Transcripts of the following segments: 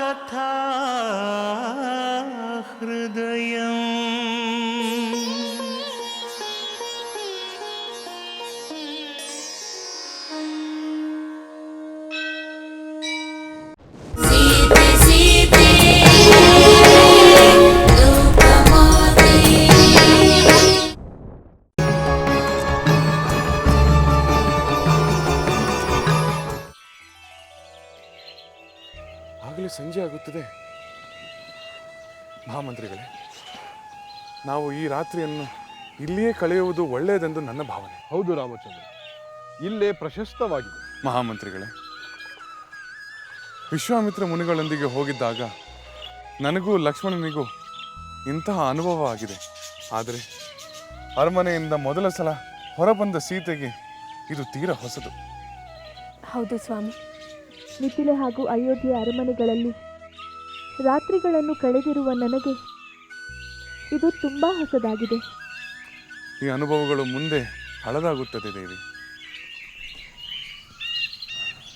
കഥാ ഹൃദയം ಆಗಲೇ ಆಗುತ್ತದೆ ಮಹಾಮಂತ್ರಿಗಳೇ ನಾವು ಈ ರಾತ್ರಿಯನ್ನು ಇಲ್ಲಿಯೇ ಕಳೆಯುವುದು ಒಳ್ಳೆಯದೆಂದು ನನ್ನ ಭಾವನೆ. ಹೌದು ರಾಮಚಂದ್ರ ಇಲ್ಲೇ ಪ್ರಶಸ್ತವಾಗಿದೆ. ಮಹಾಮಂತ್ರಿಗಳೇ ವಿಶ್ವಾಮಿತ್ರ ಮುನಿಗಳೊಂದಿಗೆ ಹೋಗಿದ್ದಾಗ ನನಗೂ ಲಕ್ಷ್ಮಣನಿಗೂ ಇಂತಹ ಅನುಭವ ಆಗಿದೆ. ಆದರೆ ಅರಮನೆಯಿಂದ ಮೊದಲ ಸಲ ಹೊರಬಂದ ಸೀತೆಗೆ ಇದು ತೀರ ಹೊಸದು. ಹೌದು ಸ್ವಾಮಿ ಮಿಥಿಲೆ ಹಾಗೂ ಅಯೋಧ್ಯೆ ಅರಮನೆಗಳಲ್ಲಿ ರಾತ್ರಿಗಳನ್ನು ಕಳೆದಿರುವ ನನಗೆ ಇದು ತುಂಬ ಹೊಸದಾಗಿದೆ. ಈ ಅನುಭವಗಳು ಮುಂದೆ ಹಳದಾಗುತ್ತದೆ ದೇವಿ.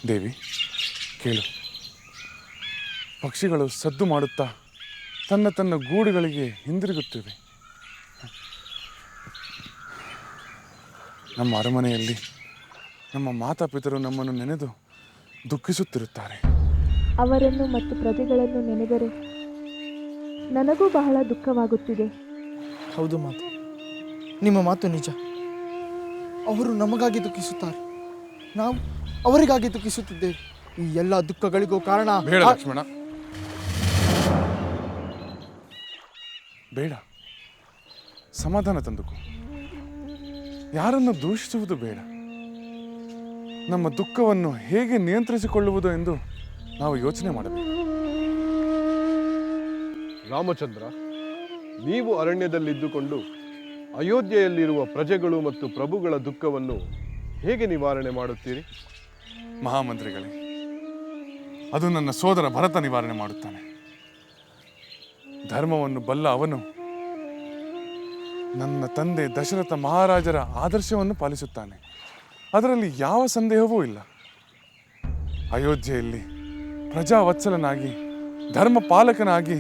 ದೇವಿ, ಕೇಳು. ಪಕ್ಷಿಗಳು ಸದ್ದು ಮಾಡುತ್ತಾ ತನ್ನ ತನ್ನ ಗೂಡುಗಳಿಗೆ ಹಿಂದಿರುಗುತ್ತಿವೆ. ನಮ್ಮ ಅರಮನೆಯಲ್ಲಿ ನಮ್ಮ ಮಾತಾಪಿತರು ನಮ್ಮನ್ನು ನೆನೆದು ದುಃಖಿಸುತ್ತಿರುತ್ತಾರೆ. ಅವರನ್ನು ಮತ್ತು ಪ್ರಜೆಗಳನ್ನು ನೆನೆದರೆ ನನಗೂ ಬಹಳ ದುಃಖವಾಗುತ್ತಿದೆ. ಹೌದು ಮಾತು. ನಿಮ್ಮ ಮಾತು ನಿಜ. ಅವರು ನಮಗಾಗಿ ದುಃಖಿಸುತ್ತಾರೆ. ನಾವು ಅವರಿಗಾಗಿ ದುಃಖಿಸುತ್ತಿದ್ದೇವೆ. ಈ ಎಲ್ಲ ದುಃಖಗಳಿಗೂ ಕಾರಣ ಬೇಡ ಆ- ಲಕ್ಷ್ಮಣ. ಬೇಡ. ಸಮಾಧಾನ ತಂದುಕೋ. ಯಾರನ್ನು ದೂಷಿಸುವುದು ಬೇಡ. ನಮ್ಮ ದುಃಖವನ್ನು ಹೇಗೆ ನಿಯಂತ್ರಿಸಿಕೊಳ್ಳುವುದು ಎಂದು ನಾವು ಯೋಚನೆ ಮಾಡಬೇಕು. ರಾಮಚಂದ್ರ ನೀವು ಅರಣ್ಯದಲ್ಲಿದ್ದುಕೊಂಡು ಅಯೋಧ್ಯೆಯಲ್ಲಿರುವ ಪ್ರಜೆಗಳು ಮತ್ತು ಪ್ರಭುಗಳ ದುಃಖವನ್ನು ಹೇಗೆ ನಿವಾರಣೆ ಮಾಡುತ್ತೀರಿ? ಮಹಾಮಂತ್ರಿಗಳೇ ಅದು ನನ್ನ ಸೋದರ ಭರತ ನಿವಾರಣೆ ಮಾಡುತ್ತಾನೆ. ಧರ್ಮವನ್ನು ಬಲ್ಲ ಅವನು ನನ್ನ ತಂದೆ ದಶರಥ ಮಹಾರಾಜರ ಆದರ್ಶವನ್ನು ಪಾಲಿಸುತ್ತಾನೆ. ಅದರಲ್ಲಿ ಯಾವ ಸಂದೇಹವೂ ಇಲ್ಲ. ಅಯೋಧ್ಯೆಯಲ್ಲಿ ಪ್ರಜಾವತ್ಸಲನಾಗಿ ಧರ್ಮಪಾಲಕನಾಗಿ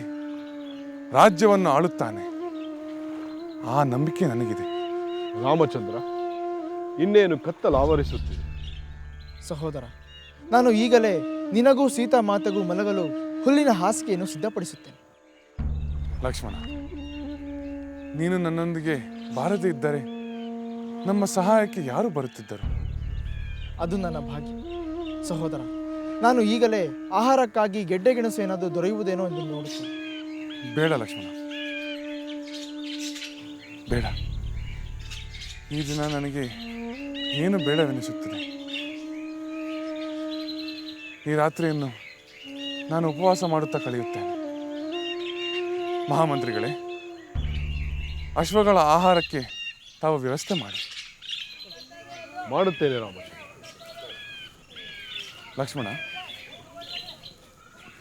ರಾಜ್ಯವನ್ನು ಆಳುತ್ತಾನೆ. ಆ ನಂಬಿಕೆ ನನಗಿದೆ. ರಾಮಚಂದ್ರ ಇನ್ನೇನು ಕತ್ತಲು ಆವರಿಸುತ್ತಿದೆ? ಸಹೋದರ ನಾನು ಈಗಲೇ ನಿನಗೂ ಸೀತಾ ಮಾತೆಗೂ ಮಲಗಲು ಹುಲ್ಲಿನ ಹಾಸಿಗೆಯನ್ನು ಸಿದ್ಧಪಡಿಸುತ್ತೇನೆ. ಲಕ್ಷ್ಮಣ ನೀನು ನನ್ನೊಂದಿಗೆ ಬಾರದೇ ಇದ್ದರೆ ನಮ್ಮ ಸಹಾಯಕ್ಕೆ ಯಾರು ಬರುತ್ತಿದ್ದರು? ಅದು ನನ್ನ ಭಾಗ್ಯ. ಸಹೋದರ ನಾನು ಈಗಲೇ ಆಹಾರಕ್ಕಾಗಿ ಗೆಡ್ಡೆ ಗೆಣಸು ಏನಾದರೂ ದೊರೆಯುವುದೇನೋ ಎಂದು ನೋಡುತ್ತೇನೆ. ಬೇಡ ಲಕ್ಷ್ಮಣ. ಬೇಡ. ಈ ದಿನ ನನಗೆ ಏನು ಬೇಡವೆನಿಸುತ್ತದೆ? ಈ ರಾತ್ರಿಯನ್ನು ನಾನು ಉಪವಾಸ ಮಾಡುತ್ತಾ ಕಳೆಯುತ್ತೇನೆ. ಮಹಾಮಂತ್ರಿಗಳೇ ಅಶ್ವಗಳ ಆಹಾರಕ್ಕೆ ತಾವು ವ್ಯವಸ್ಥೆ ಮಾಡಿ. ಮಾಡುತ್ತೇನೆ ರಾಮಚಂದ್ರ. ಲಕ್ಷ್ಮಣ,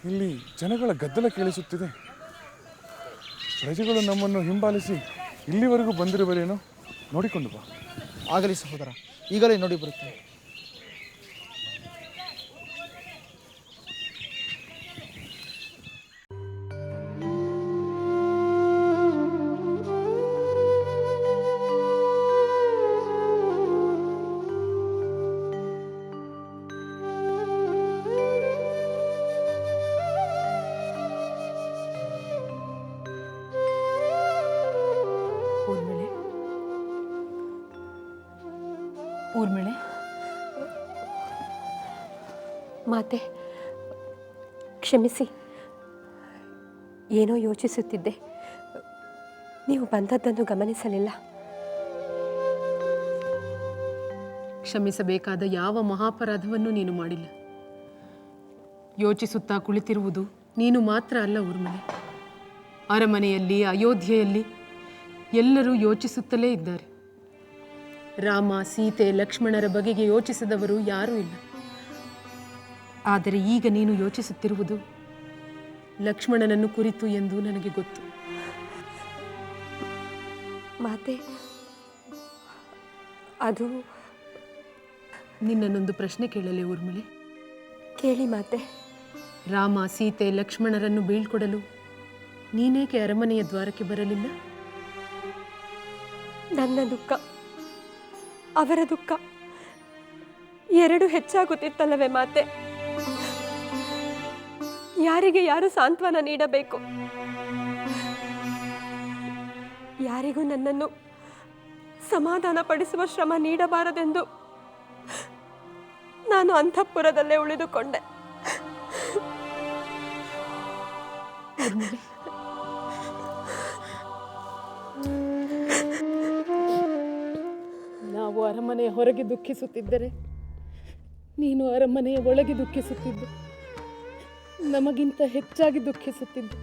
ಇಲ್ಲಿ ಜನಗಳ ಗದ್ದಲ ಕೇಳಿಸುತ್ತಿದೆ. ಪ್ರಜೆಗಳು ನಮ್ಮನ್ನು ಹಿಂಬಾಲಿಸಿ ಇಲ್ಲಿವರೆಗೂ ಬಂದಿರುವರೇನೋ ನೋಡಿಕೊಂಡು ಬಾ. ಆಗಲಿ ಸಹೋದರ, ಈಗಲೇ ನೋಡಿ ಬರುತ್ತೇನೆ. ಮಾತೆ, ಕ್ಷಮಿಸಿ. ಏನೋ ಯೋಚಿಸುತ್ತಿದ್ದೆ. ನೀವು ಬಂದದ್ದನ್ನು ಗಮನಿಸಲಿಲ್ಲ. ಕ್ಷಮಿಸಬೇಕಾದ ಯಾವ ಮಹಾಪರಾಧವನ್ನು ನೀನು ಮಾಡಿಲ್ಲ. ಯೋಚಿಸುತ್ತಾ ಕುಳಿತಿರುವುದು ನೀನು ಮಾತ್ರ ಅಲ್ಲ ಊರ್ಮನೆ. ಅರಮನೆಯಲ್ಲಿ, ಅಯೋಧ್ಯೆಯಲ್ಲಿ ಎಲ್ಲರೂ ಯೋಚಿಸುತ್ತಲೇ ಇದ್ದಾರೆ. ರಾಮ, ಸೀತೆ, ಲಕ್ಷ್ಮಣರ ಬಗೆಗೆ ಯೋಚಿಸಿದವರು ಯಾರೂ ಇಲ್ಲ. ಆದರೆ ಈಗ ನೀನು ಯೋಚಿಸುತ್ತಿರುವುದು ಲಕ್ಷ್ಮಣನನ್ನು ಕುರಿತು ಎಂದು ನನಗೆ ಗೊತ್ತು. ಮಾತೆ ಅದು ನಿನ್ನನ್ನೊಂದು ಪ್ರಶ್ನೆ ಕೇಳಲೆ ಊರ್ಮಿಳೆ. ಕೇಳಿ ಮಾತೆ. ರಾಮ ಸೀತೆ ಲಕ್ಷ್ಮಣರನ್ನು ಬೀಳ್ಕೊಡಲು ನೀನೇಕೆ ಅರಮನೆಯ ದ್ವಾರಕ್ಕೆ ಬರಲಿಲ್ಲ? ನನ್ನ ದುಃಖ ಅವರ ದುಃಖ ಎರಡು ಹೆಚ್ಚಾಗುತ್ತಿತ್ತಲ್ಲವೇ ಮಾತೆ? ಯಾರಿಗೆ ಯಾರು ಸಾಂತ್ವನ ನೀಡಬೇಕು? ಯಾರಿಗೂ ನನ್ನನ್ನು ಸಮಾಧಾನ ಪಡಿಸುವ ಶ್ರಮ ನೀಡಬಾರದೆಂದು ನಾನು ಅಂತಃಪುರದಲ್ಲೇ ಉಳಿದುಕೊಂಡೆ. ನಾವು ಅರಮನೆಯ ಹೊರಗೆ ದುಃಖಿಸುತ್ತಿದ್ದರೆ, ನೀನು ಅರಮನೆಯ ಒಳಗೆ ದುಃಖಿಸುತ್ತಿದ್ದೆ. ನಮಗಿಂತ ಹೆಚ್ಚಾಗಿ ದುಃಖಿಸುತ್ತಿದ್ದೆ.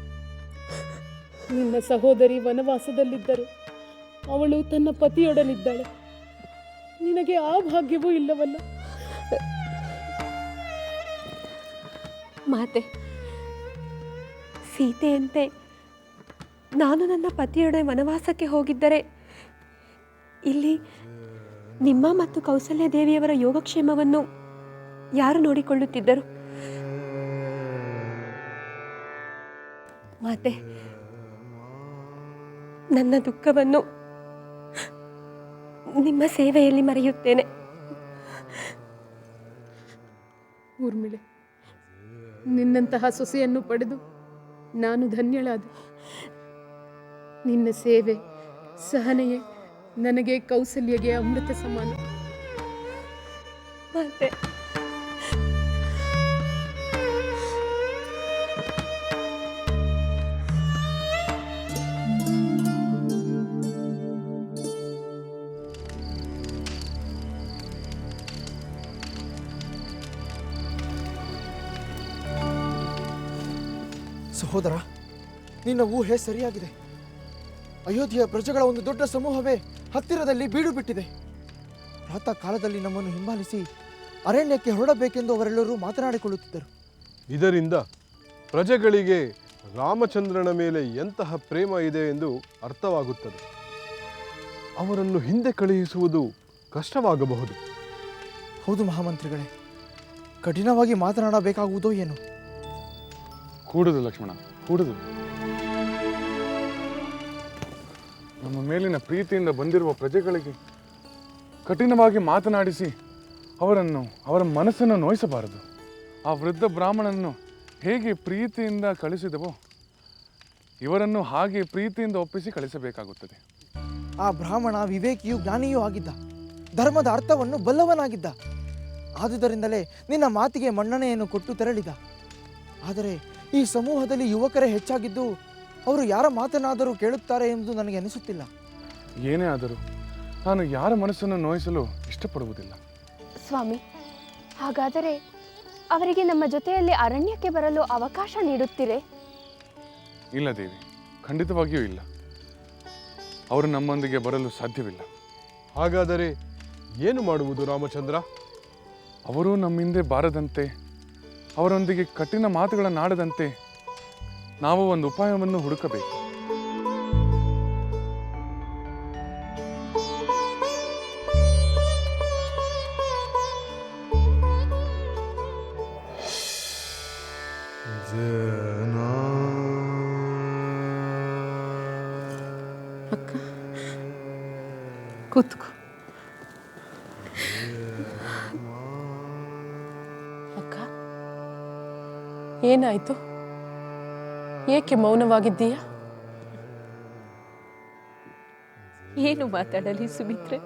ನಿನ್ನ ಸಹೋದರಿ ವನವಾಸದಲ್ಲಿದ್ದರು. ಅವಳು ತನ್ನ ಪತಿಯೊಡನಿದ್ದಾಳೆ ನಿನಗೆ ಆ ಭಾಗ್ಯವೂ ಇಲ್ಲವಲ್ಲ? ಮಾತೆ, ಸೀತೆಯಂತೆ ನಾನು ನನ್ನ ಪತಿಯೊಡೆ ವನವಾಸಕ್ಕೆ ಹೋಗಿದ್ದರೆ ಇಲ್ಲಿ ನಿಮ್ಮ ಮತ್ತು ಕೌಸಲ್ಯ ದೇವಿಯವರ ಯೋಗಕ್ಷೇಮವನ್ನು ಯಾರು ನೋಡಿಕೊಳ್ಳುತ್ತಿದ್ದರು? ಮಾತೆ ನನ್ನ ದುಃಖವನ್ನು ನಿಮ್ಮ ಸೇವೆಯಲ್ಲಿ ಮರೆಯುತ್ತೇನೆ. ಊರ್ಮಿಳೆ ನಿನ್ನಂತಹ ಸೊಸೆಯನ್ನು ಪಡೆದು ನಾನು ಧನ್ಯಳಾದೆ. ನಿನ್ನ ಸೇವೆ ಸಹನೆಯೇ ನನಗೆ ಕೌಸಲ್ಯಗೆ ಅಮೃತ ಸಮಾನ. ಮಾತೆ. ಸಹೋದರ ನಿನ್ನ ಊಹೆ ಸರಿಯಾಗಿದೆ. ಅಯೋಧ್ಯೆಯ ಪ್ರಜೆಗಳ ಒಂದು ದೊಡ್ಡ ಸಮೂಹವೇ ಹತ್ತಿರದಲ್ಲಿ ಬೀಡು ಬಿಟ್ಟಿದೆ. ಪ್ರಾತಃ ಕಾಲದಲ್ಲಿ ನಮ್ಮನ್ನು ಹಿಂಬಾಲಿಸಿ ಅರಣ್ಯಕ್ಕೆ ಹೊರಡಬೇಕೆಂದು ಅವರೆಲ್ಲರೂ ಮಾತನಾಡಿಕೊಳ್ಳುತ್ತಿದ್ದರು. ಇದರಿಂದ ಪ್ರಜೆಗಳಿಗೆ ರಾಮಚಂದ್ರನ ಮೇಲೆ ಎಂತಹ ಪ್ರೇಮ ಇದೆ ಎಂದು ಅರ್ಥವಾಗುತ್ತದೆ. ಅವರನ್ನು ಹಿಂದೆ ಕಳುಹಿಸುವುದು ಕಷ್ಟವಾಗಬಹುದು. ಹೌದು ಮಹಾಮಂತ್ರಿಗಳೇ ಕಠಿಣವಾಗಿ ಮಾತನಾಡಬೇಕಾಗುವುದೋ ಏನು. ಕೂಡುದು ಲಕ್ಷ್ಮಣ, ಕೂಡುದು. ನಮ್ಮ ಮೇಲಿನ ಪ್ರೀತಿಯಿಂದ ಬಂದಿರುವ ಪ್ರಜೆಗಳಿಗೆ ಕಠಿಣವಾಗಿ ಮಾತನಾಡಿಸಿ ಅವರನ್ನು, ಅವರ ಮನಸ್ಸನ್ನು ನೋಯಿಸಬಾರದು. ಆ ವೃದ್ಧ ಬ್ರಾಹ್ಮಣನನ್ನು ಹೇಗೆ ಪ್ರೀತಿಯಿಂದ ಕಳಿಸಿದವೋ, ಇವರನ್ನು ಹಾಗೆ ಪ್ರೀತಿಯಿಂದ ಒಪ್ಪಿಸಿ ಕಳಿಸಬೇಕಾಗುತ್ತದೆ. ಆ ಬ್ರಾಹ್ಮಣ ವಿವೇಕಿಯು ಜ್ಞಾನಿಯೂ ಆಗಿದ್ದ, ಧರ್ಮದ ಅರ್ಥವನ್ನು ಬಲ್ಲವನಾಗಿದ್ದ. ಆದುದರಿಂದಲೇ ನಿನ್ನ ಮಾತಿಗೆ ಮನ್ನಣೆಯನ್ನು ಕೊಟ್ಟು ತೆರಳಿದ. ಆದರೆ ಈ ಸಮೂಹದಲ್ಲಿ ಯುವಕರೇ ಹೆಚ್ಚಾಗಿದ್ದು ಅವರು ಯಾರ ಮಾತನಾದರೂ ಕೇಳುತ್ತಾರೆ ಎಂದು ನನಗೆ ಅನಿಸುತ್ತಿಲ್ಲ. ಏನೇ ಆದರೂ ನಾನು ಯಾರ ಮನಸ್ಸನ್ನು ನೋಯಿಸಲು ಇಷ್ಟಪಡುವುದಿಲ್ಲ. ಸ್ವಾಮಿ ಹಾಗಾದರೆ ಅವರಿಗೆ ನಮ್ಮ ಜೊತೆಯಲ್ಲಿ ಅರಣ್ಯಕ್ಕೆ ಬರಲು ಅವಕಾಶ ನೀಡುತ್ತೀರೆ? ಇಲ್ಲ ದೇವಿ ಖಂಡಿತವಾಗಿಯೂ ಇಲ್ಲ. ಅವರು ನಮ್ಮೊಂದಿಗೆ ಬರಲು ಸಾಧ್ಯವಿಲ್ಲ. ಹಾಗಾದರೆ ಏನು ಮಾಡುವುದು ರಾಮಚಂದ್ರ? ಅವರು ನಮ್ಮಿಂದೆ ಬಾರದಂತೆ ಅವರೊಂದಿಗೆ ಕಠಿಣ ಮಾತುಗಳನ್ನಾಡದಂತೆ ನಾವು ಒಂದು ಉಪಾಯವನ್ನು ಹುಡುಕಬೇಕು. ಏನಾಯ್ತು? ಏಕೆ ಮೌನವಾಗಿದ್ದೀಯ? ಏನು ಮಾತಾಡಲಿ ಸುಮಿತ್ರೆ?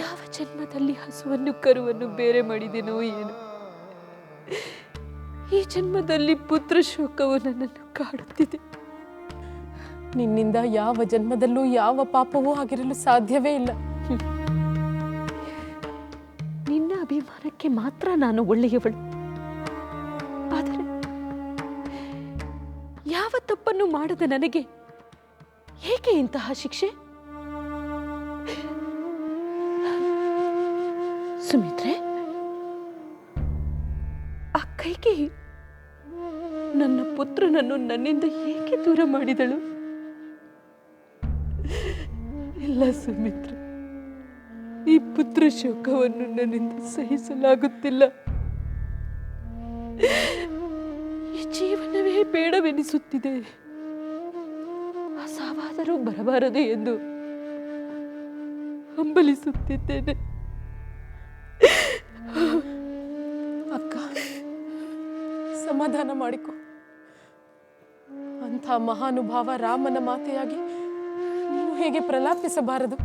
ಯಾವ ಜನ್ಮದಲ್ಲಿ ಹಸುವನ್ನು ಕರುವನ್ನು ಬೇರೆ ಮಾಡಿದೆನೋ ಏನು? ಈ ಜನ್ಮದಲ್ಲಿ ಪುತ್ರ ಶೋಕವು ನನ್ನನ್ನು ಕಾಡುತ್ತಿದೆ. ನಿನ್ನಿಂದ ಯಾವ ಜನ್ಮದಲ್ಲೂ ಯಾವ ಪಾಪವೂ ಆಗಿರಲು ಸಾಧ್ಯವೇ ಇಲ್ಲ. ನಿನ್ನ ಅಭಿಮಾನಕ್ಕೆ ಮಾತ್ರ ನಾನು ಒಳ್ಳೆಯವಳು. ಮಾಡದ ನನಗೆ ಏಕೆ ಇಂತಹ ಶಿಕ್ಷೆ? ಸುಮಿತ್ರೆ, ಆ ಕೈಗೆ ನನ್ನ ಪುತ್ರನನ್ನು ನನ್ನಿಂದ ಏಕೆ ದೂರ ಮಾಡಿದಳು? ಇಲ್ಲ ಸುಮಿತ್ರ, ಈ ಪುತ್ರ ಶೋಕವನ್ನು ನನ್ನಿಂದ ಸಹಿಸಲಾಗುತ್ತಿಲ್ಲ. ಈ ಜೀವನವೇ ಬೇಡವೆನಿಸುತ್ತಿದೆ. ಸಾವಾದರೂ ಬರಬಾರದು ಎಂದು ಹಂಬಲಿಸುತ್ತಿದ್ದೇನೆ. ಅಕ್ಕ, ಸಮಾಧಾನ ಮಾಡಿಕೊ. ಅಂಥ ಮಹಾನುಭಾವ ರಾಮನ ಮಾತೆಯಾಗಿ ನೀವು ಹೇಗೆ ಪ್ರಲಾಪಿಸಬಾರದು?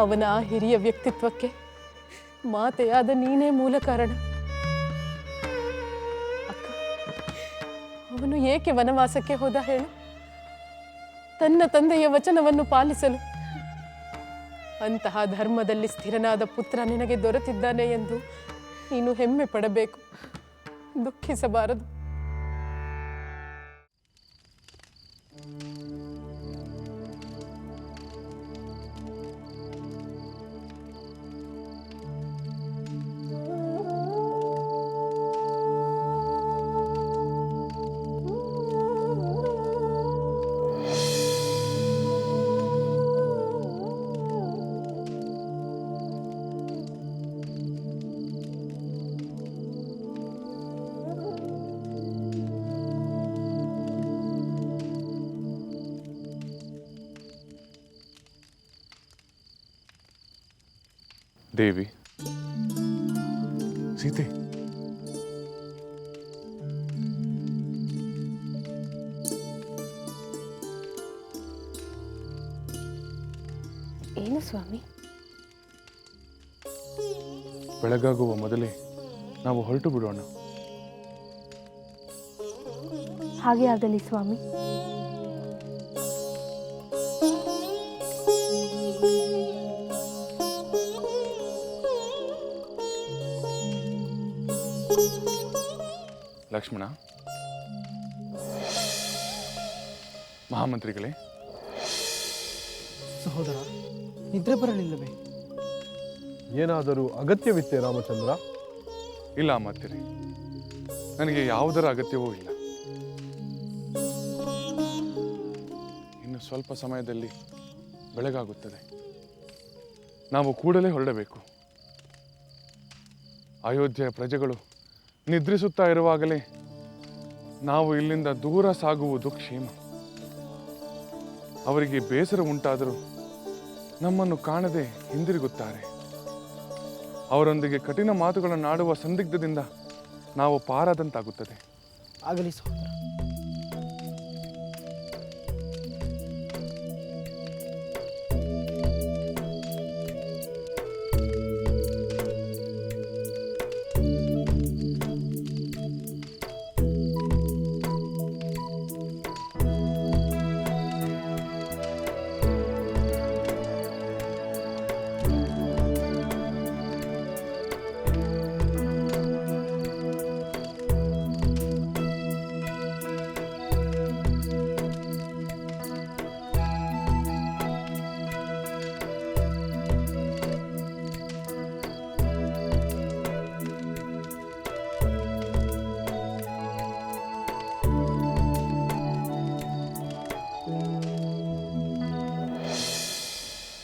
ಅವನ ಹಿರಿಯ ವ್ಯಕ್ತಿತ್ವಕ್ಕೆ ಮಾತೆಯಾದ ನೀನೇ ಮೂಲ ಕಾರಣ. ಅವನು ಏಕೆ ವನವಾಸಕ್ಕೆ ಹೋದ ಹೇಳು? ತನ್ನ ತಂದೆಯ ವಚನವನ್ನು ಪಾಲಿಸಲು. ಅಂತಹ ಧರ್ಮದಲ್ಲಿ ಸ್ಥಿರನಾದ ಪುತ್ರ ನಿನಗೆ ದೊರೆತಿದ್ದಾನೆ ಎಂದು ನೀನು ಹೆಮ್ಮೆ ಪಡಬೇಕು. ದುಃಖಿಸಬಾರದು. ದೇವಿ. ಸೀತೆ. ಏನು ಸ್ವಾಮಿ? ಬೆಳಗಾಗುವ ಮೊದಲೇ ನಾವು ಹೊರಟು ಬಿಡೋಣ. ಹಾಗೆ ಆಗಲಿ ಸ್ವಾಮಿ. ಲಕ್ಷ್ಮಣ ಮಹಾಮಂತ್ರಿಗಳೇ. ಸಹೋದರ ನಿದ್ರೆ ಬರಲಿಲ್ಲವೇ? ಏನಾದರೂ ಅಗತ್ಯವಿತ್ತೆ ರಾಮಚಂದ್ರ? ಇಲ್ಲ ಮಾತಿರಿ ನನಗೆ ಯಾವುದರ ಅಗತ್ಯವೂ ಇಲ್ಲ. ಇನ್ನು ಸ್ವಲ್ಪ ಸಮಯದಲ್ಲಿ ಬೆಳಗಾಗುತ್ತದೆ. ನಾವು ಕೂಡಲೇ ಹೊರಡಬೇಕು. ಅಯೋಧ್ಯೆಯ ಪ್ರಜೆಗಳು ನಿದ್ರಿಸುತ್ತಾ ಇರುವಾಗಲೇ ನಾವು ಇಲ್ಲಿಂದ ದೂರ ಸಾಗುವುದು ಕ್ಷೇಮ. ಅವರಿಗೆ ಬೇಸರ ಉಂಟಾದರೂ ನಮ್ಮನ್ನು ಕಾಣದೆ ಹಿಂದಿರುಗುತ್ತಾರೆ. ಅವರೊಂದಿಗೆ ಕಠಿಣ ಮಾತುಗಳನ್ನು ಆಡುವ ಸಂದಿಗ್ಧದಿಂದ ನಾವು ಪಾರಾದಂತಾಗುತ್ತದೆ. ಆಗಲಿ ಸಹೋದರ.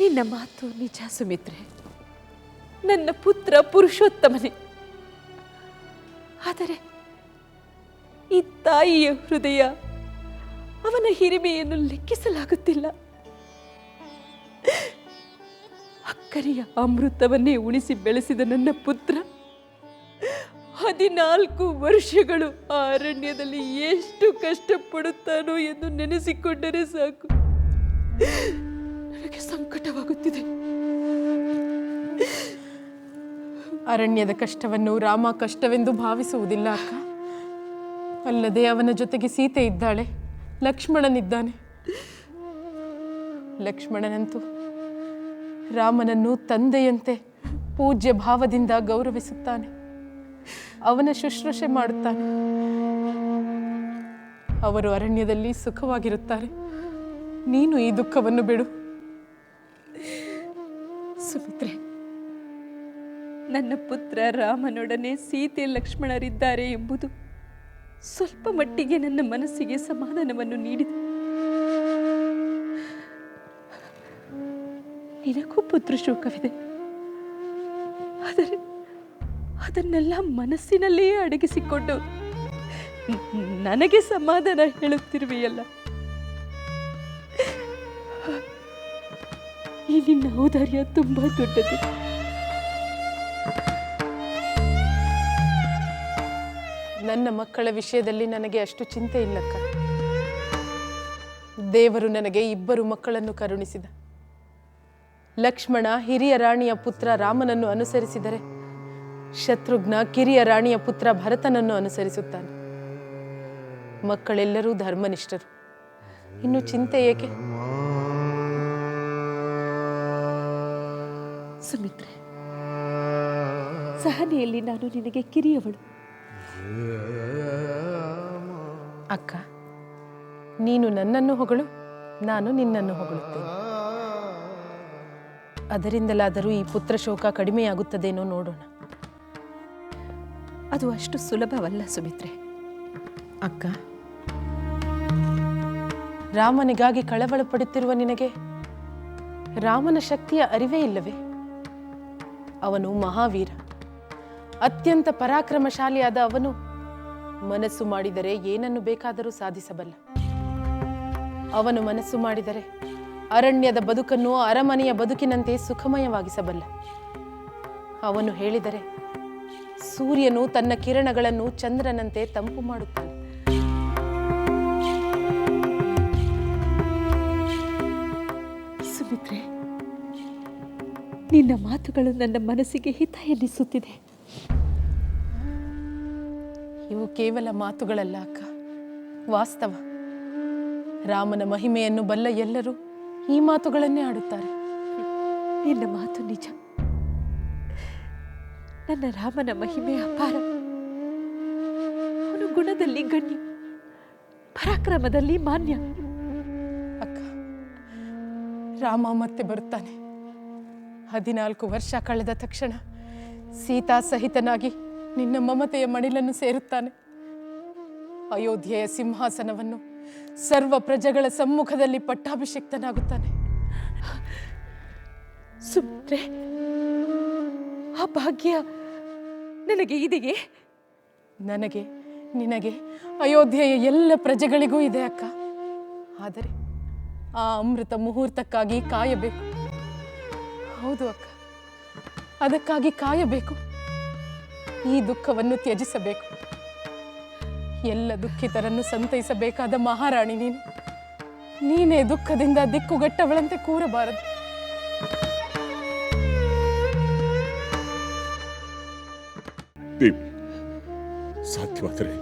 ನಿನ್ನ ಮಾತು ನಿಜ ಸುಮಿತ್ರೆ. ನನ್ನ ಪುತ್ರ ಪುರುಷೋತ್ತಮನೇ. ಆದರೆ ಈ ತಾಯಿಯ ಹೃದಯ ಅವನ ಹಿರಿಮೆಯನ್ನು ಲೆಕ್ಕಿಸಲಾಗುತ್ತಿಲ್ಲ. ಅಕ್ಕರಿಯ ಅಮೃತವನ್ನೇ ಉಣಿಸಿ ಬೆಳೆಸಿದ ನನ್ನ ಪುತ್ರ ಹದಿನಾಲ್ಕು ವರ್ಷಗಳು ಆ ಅರಣ್ಯದಲ್ಲಿ ಎಷ್ಟು ಕಷ್ಟಪಡುತ್ತಾನೋ ಎಂದು ನೆನೆಸಿಕೊಂಡರೆ ಸಾಕು. ನನಗೆ ಸಂಕಟವಾಗುತ್ತಿದೆ. ಅರಣ್ಯದ ಕಷ್ಟವನ್ನು ರಾಮ ಕಷ್ಟವೆಂದು ಭಾವಿಸುವುದಿಲ್ಲ ಅಕ್ಕ. ಅಲ್ಲದೆ ಅವನ ಜೊತೆಗೆ ಸೀತೆ ಇದ್ದಾಳೆ. ಲಕ್ಷ್ಮಣನಿದ್ದಾನೆ. ಲಕ್ಷ್ಮಣನಂತೂ ರಾಮನನ್ನು ತಂದೆಯಂತೆ ಪೂಜ್ಯ ಭಾವದಿಂದ ಗೌರವಿಸುತ್ತಾನೆ. ಅವನ ಶುಶ್ರೂಷೆ ಮಾಡುತ್ತಾನೆ. ಅವರು ಅರಣ್ಯದಲ್ಲಿ ಸುಖವಾಗಿರುತ್ತಾರೆ. ನೀನು ಈ ದುಃಖವನ್ನು ಬಿಡು. ಸುಮಿತ್ರೆ, ನನ್ನ ಪುತ್ರ ರಾಮನೊಡನೆ ಸೀತೆ ಲಕ್ಷ್ಮಣರಿದ್ದಾರೆ ಎಂಬುದು ಸ್ವಲ್ಪ ಮಟ್ಟಿಗೆ ನನ್ನ ಮನಸ್ಸಿಗೆ ಸಮಾಧಾನವನ್ನು ನೀಡಿದೆ. ನಿನಗೂ ಪುತ್ರ ಶೋಕವಿದೆ ಆದರೆ ಅದನ್ನೆಲ್ಲ ಮನಸ್ಸಿನಲ್ಲಿಯೇ ಅಡಗಿಸಿಕೊಂಡು ನನಗೆ ಸಮಾಧಾನ ಹೇಳುತ್ತಿರುವೆಯಲ್ಲ? ಈ ನಿನ್ನ ಔದಾರ್ಯ ತುಂಬಾ ದೊಡ್ಡದು. ನನ್ನ ಮಕ್ಕಳ ವಿಷಯದಲ್ಲಿ ನನಗೆ ಅಷ್ಟು ಚಿಂತೆ ಇಲ್ಲಕ್ಕ. ದೇವರು ನನಗೆ ಇಬ್ಬರು ಮಕ್ಕಳನ್ನು ಕರುಣಿಸಿದ. ಲಕ್ಷ್ಮಣ ಹಿರಿಯ ರಾಣಿಯ ಪುತ್ರ ರಾಮನನ್ನು ಅನುಸರಿಸಿದರೆ ಶತ್ರುಘ್ನ ಕಿರಿಯ ರಾಣಿಯ ಪುತ್ರ ಭರತನನ್ನು ಅನುಸರಿಸುತ್ತಾನೆ. ಮಕ್ಕಳೆಲ್ಲರೂ ಧರ್ಮನಿಷ್ಠರು. ಇನ್ನು ಚಿಂತೆ ಏಕೆ? ಸುಮಿತ್ರೆ ಸಹನೆಯಲ್ಲಿ ನಾನು ನಿನಗೆ ಕಿರಿಯವಳು. ಅಕ್ಕ ನೀನು ನನ್ನನ್ನು ಹೊಗಳು ನಾನು ನಿನ್ನನ್ನು ಹೊಗಳುತ್ತೇನೆ. ಅದರಿಂದಲಾದರೂ ಈ ಪುತ್ರ ಶೋಕ ಕಡಿಮೆಯಾಗುತ್ತದೇನೋ ನೋಡೋಣ. ಅದು ಅಷ್ಟು ಸುಲಭವಲ್ಲ ಸುಮಿತ್ರೆ. ಅಕ್ಕ ರಾಮನಿಗಾಗಿ ಕಳವಳ ಪಡುತ್ತಿರುವ ನಿನಗೆ ರಾಮನ ಶಕ್ತಿಯ ಅರಿವೇ ಇಲ್ಲವೇ? ಅವನು ಮಹಾವೀರ. ಅತ್ಯಂತ ಪರಾಕ್ರಮಶಾಲಿಯಾದ ಅವನು ಮನಸ್ಸು ಮಾಡಿದರೆ ಏನನ್ನು ಬೇಕಾದರೂ ಸಾಧಿಸಬಲ್ಲ. ಅವನು ಮನಸ್ಸು ಮಾಡಿದರೆ ಅರಣ್ಯದ ಬದುಕನ್ನು ಅರಮನೆಯ ಬದುಕಿನಂತೆ ಸುಖಮಯವಾಗಿಸಬಲ್ಲ. ಅವನು ಹೇಳಿದರೆ ಸೂರ್ಯನು ತನ್ನ ಕಿರಣಗಳನ್ನು ಚಂದ್ರನಂತೆ ತಂಪು ಮಾಡುತ್ತಾನೆ. ಸುಮಿತ್ರೆ ನಿನ್ನ ಮಾತುಗಳು ನನ್ನ ಮನಸ್ಸಿಗೆ ಹಿತ ಎನ್ನಿಸುತ್ತಿದೆ ಇವು ಕೇವಲ ಮಾತುಗಳಲ್ಲ ಅಕ್ಕ. ವಾಸ್ತವ. ರಾಮನ ಮಹಿಮೆಯನ್ನು ಬಲ್ಲ ಎಲ್ಲರೂ ಈ ಮಾತುಗಳನ್ನೇ ಆಡುತ್ತಾರೆ. ನಿನ್ನ ಮಾತು ನಿಜ. ನನ್ನ ರಾಮನ ಮಹಿಮೆ ಅಪಾರ. ಅವನು ಗುಣದಲ್ಲಿ ಗಣ್ಯ. ಪರಾಕ್ರಮದಲ್ಲಿ ಮಾನ್ಯ. ಅಕ್ಕ ರಾಮ ಮತ್ತೆ ಬರುತ್ತಾನೆ. ಹದಿನಾಲ್ಕು ವರ್ಷ ಕಳೆದ ತಕ್ಷಣ ಸೀತಾ ಸಹಿತನಾಗಿ ನಿನ್ನ ಮಮತೆಯ ಮಡಿಲನ್ನು ಸೇರುತ್ತಾನೆ. ಅಯೋಧ್ಯೆಯ ಸಿಂಹಾಸನವನ್ನು ಸರ್ವ ಪ್ರಜೆಗಳ ಸಮ್ಮುಖದಲ್ಲಿ ಪಟ್ಟಾಭಿಷಿಕ್ತನಾಗುತ್ತಾನೆ. ಸುಮಿತ್ರೆ ಆ ಭಾಗ್ಯ ನನಗೆ ಇದೆಯೇ? ನನಗೆ ನಿನಗೆ ಅಯೋಧ್ಯೆಯ ಎಲ್ಲ ಪ್ರಜೆಗಳಿಗೂ ಇದೆ ಅಕ್ಕ. ಆದರೆ ಆ ಅಮೃತ ಮುಹೂರ್ತಕ್ಕಾಗಿ ಕಾಯಬೇಕು. ಹೌದು ಅಕ್ಕ. ಅದಕ್ಕಾಗಿ ಕಾಯಬೇಕು. ಈ ದುಃಖವನ್ನು ತ್ಯಜಿಸಬೇಕು. ಎಲ್ಲ ದುಃಖಿತರನ್ನು ಸಂತೈಸಬೇಕಾದ ಮಹಾರಾಣಿ ನೀನು. ನೀನೇ ದುಃಖದಿಂದ ದಿಕ್ಕುಗಟ್ಟವಳಂತೆ ಕೂರಬಾರದು. ಸಾಧ್ಯವಾದರೆ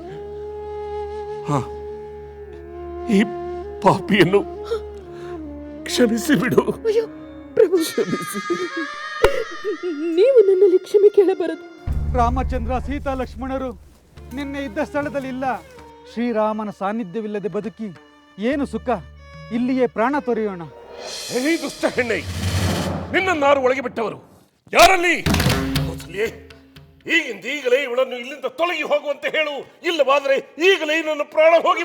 ಹಾ. ಈ ಪಾಪಿಯನ್ನು ಕ್ಷಮಿಸಿ ಬಿಡು. ಕ್ಷಮಿಸಿ. ನೀವು ನನ್ನಲ್ಲಿ ಕ್ಷಮೆ ಕೇಳಬಾರದು. ರಾಮಚಂದ್ರ ಸೀತಾ ಲಕ್ಷ್ಮಣರು ನಿನ್ನೆ ಇದ್ದ ಸ್ಥಳದಲ್ಲಿ ಇಲ್ಲ. ಶ್ರೀರಾಮನ ಸಾನ್ನಿಧ್ಯವಿಲ್ಲದೆ ಬದುಕಿ ಏನು ಸುಖ? ಇಲ್ಲಿಯೇ ಪ್ರಾಣ ತೊರೆಯೋಣ. ಹೇ ದುಷ್ಟ ಹೆಣ್ಣೆ. ನಿನ್ನನ್ನಾರು ಒಳಗೆ ಬಿಟ್ಟವರು. ಯಾರಲ್ಲಿ? ಕೌಸಲ್ಯೆ ಈಗಿಂದ ಈಗಲೇ ಇವಳನ್ನು ಇಲ್ಲಿಂದ ತೊಲಗಿ ಹೋಗುವಂತೆ ಹೇಳು. ಇಲ್ಲವಾದರೆ ಈಗಲೇ ನನ್ನ ಪ್ರಾಣ ಹೋಗಿ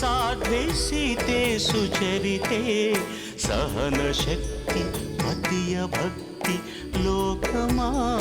సాధ్వేషితే సుచరితే సహనశక్తి మతీయ భక్తి లోకమాన్యవందితే